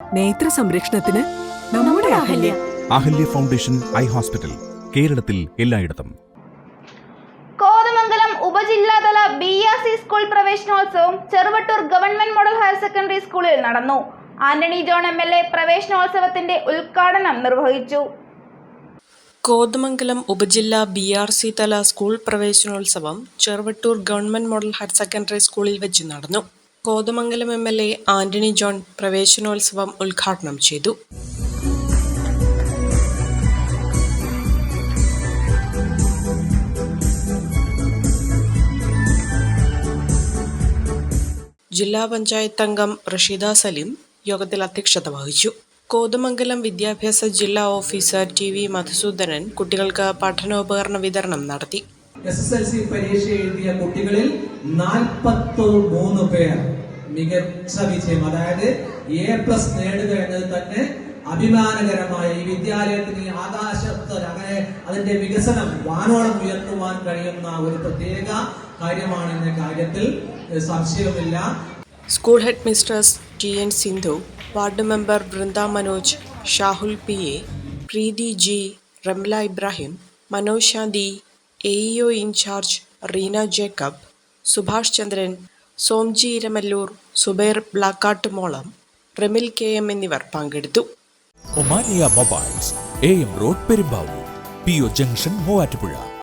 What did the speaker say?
നേത്ര സംരക്ഷണത്തിന് നമ്മുടെ Ahalya. Ahalya foundation eye hospital കേരളത്തിൽ എല്ലായിടത്തും. കോതമംഗലം ഉപജില്ലാതല ബി ആർ സി സ്കൂൾ പ്രവേശനോത്സവം Cheruvattoor government model higher secondary സ്കൂളിൽ നടന്നു. Antony John M L A പ്രവേശനോത്സവത്തിന്റെ ഉദ്ഘാടനം നിർവഹിച്ചു. കോതമംഗലം ഉപജില്ലാ ബി ആർ സി തല സ്കൂൾ പ്രവേശനോത്സവം Cheruvattoor government model higher secondary സ്കൂളിൽ വെച്ച് നടന്നു. Kothamangalam M L A Antony John പ്രവേശനോത്സവം ഉദ്ഘാടനം ചെയ്തു. ജില്ലാ പഞ്ചായത്ത് അംഗം റഷീദ സലീം യോഗത്തിൽ അധ്യക്ഷത വഹിച്ചു. കോതമംഗലം വിദ്യാഭ്യാസ ജില്ലാ ഓഫീസർ ടി വി മധുസൂദനൻ കുട്ടികൾക്ക് പഠനോപകരണ വിതരണം നടത്തി. എസ് എസ് എൽ സി പരീക്ഷ എഴുതിയ കുട്ടികളിൽ നാൽപ്പത്തി മൂന്ന് പേർ മികച്ച വിജയം അതായത് എ പ്ലസ് നേടുക എന്നത് തന്നെ അഭിമാനകരമായ ഈ വിദ്യാലയത്തിന് ആകാശത്ത് അങ്ങനെ അതിന്റെ വികസനം വാനോളം ഉയർത്തുവാൻ കഴിയുന്ന ഒരു പ്രത്യേക കാര്യമാണ് എന്ന കാര്യത്തിൽ സംശയമില്ല school head mistress T N Sindhu ward member Vrinda Manoj Shahul P A Preethi G Ramla Ibrahim Manoj Shanthi A E O incharge Reena Jacob Subhash Chandran Somji Iramalloor Zubair Blakkatt മോളം Remil K M എന്നിവർ പങ്കെടുത്തു. Omania mobiles A M road Perumbavoor P O junction Muvattupuzha.